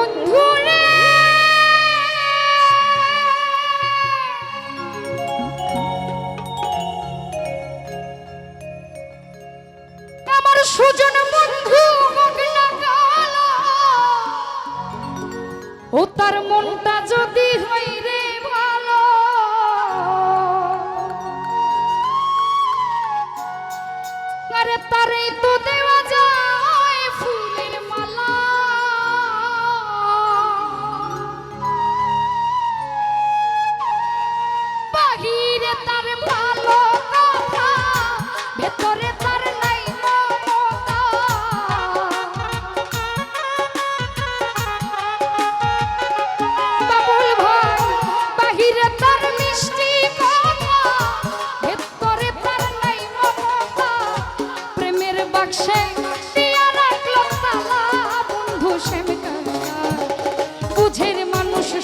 Oh, no!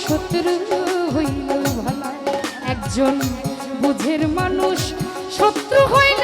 শত্রু হইল ভালা। একজন বুঝের মানুষ শত্রু হইল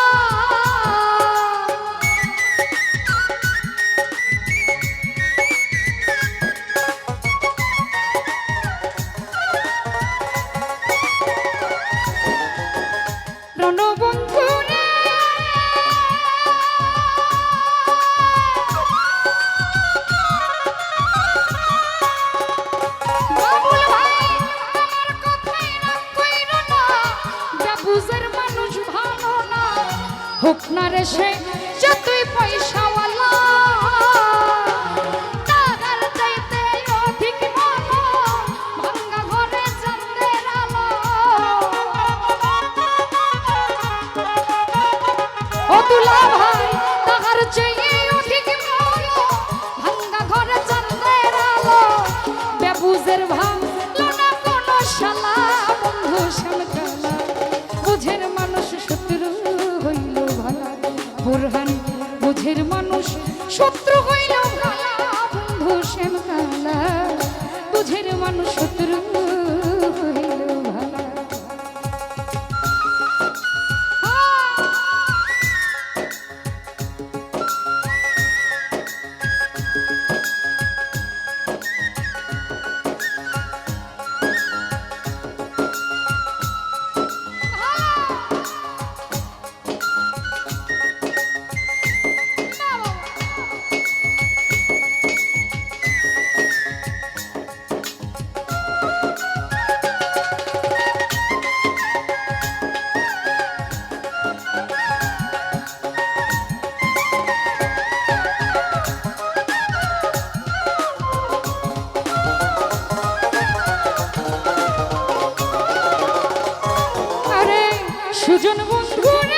shake সুজন বন্ধু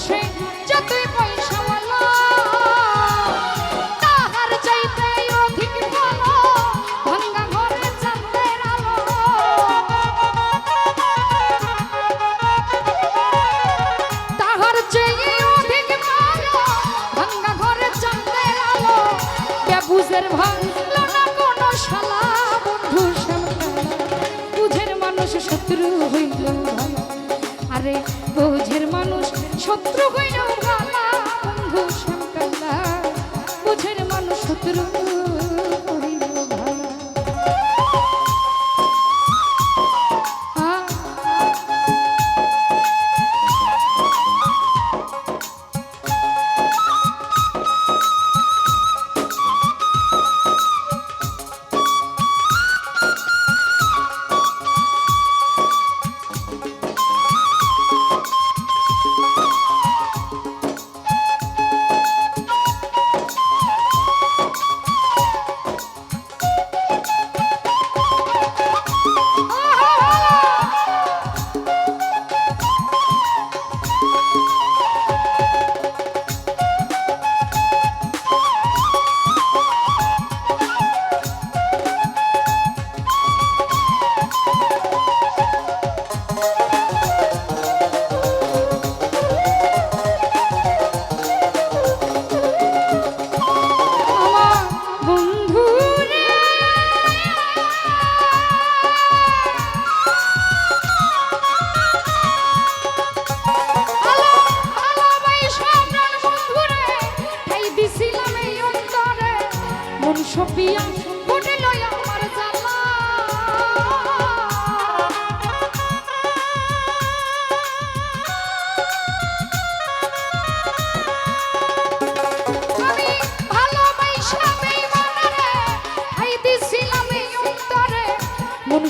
রে সে পয়সাওয়ালা তাহার মানুষ শত্রু হইল আরে মানুষ শত্রু হইল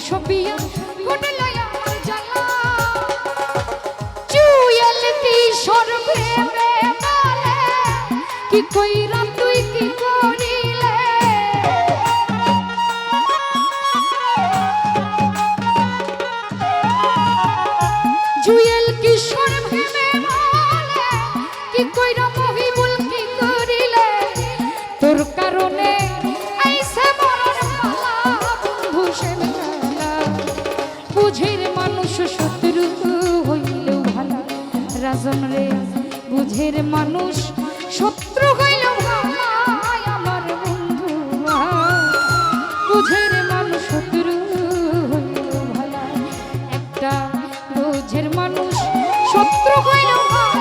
সপিয়া ঘটল আমার জ্বালা চুয়েল কিশোর প্রেমে বলে? কি কইরা তুই কি তোর কারণে মরণ বন্ধু মানুষ শত্রু হইল ভালা। রাজন রে, বুঝের মানুষ, শত্রু হইল আমার বন্ধু বুঝের মানুষ, শত্রু হইল ভালা। একটা বুঝের মানুষ, শত্রু হইল ভালা।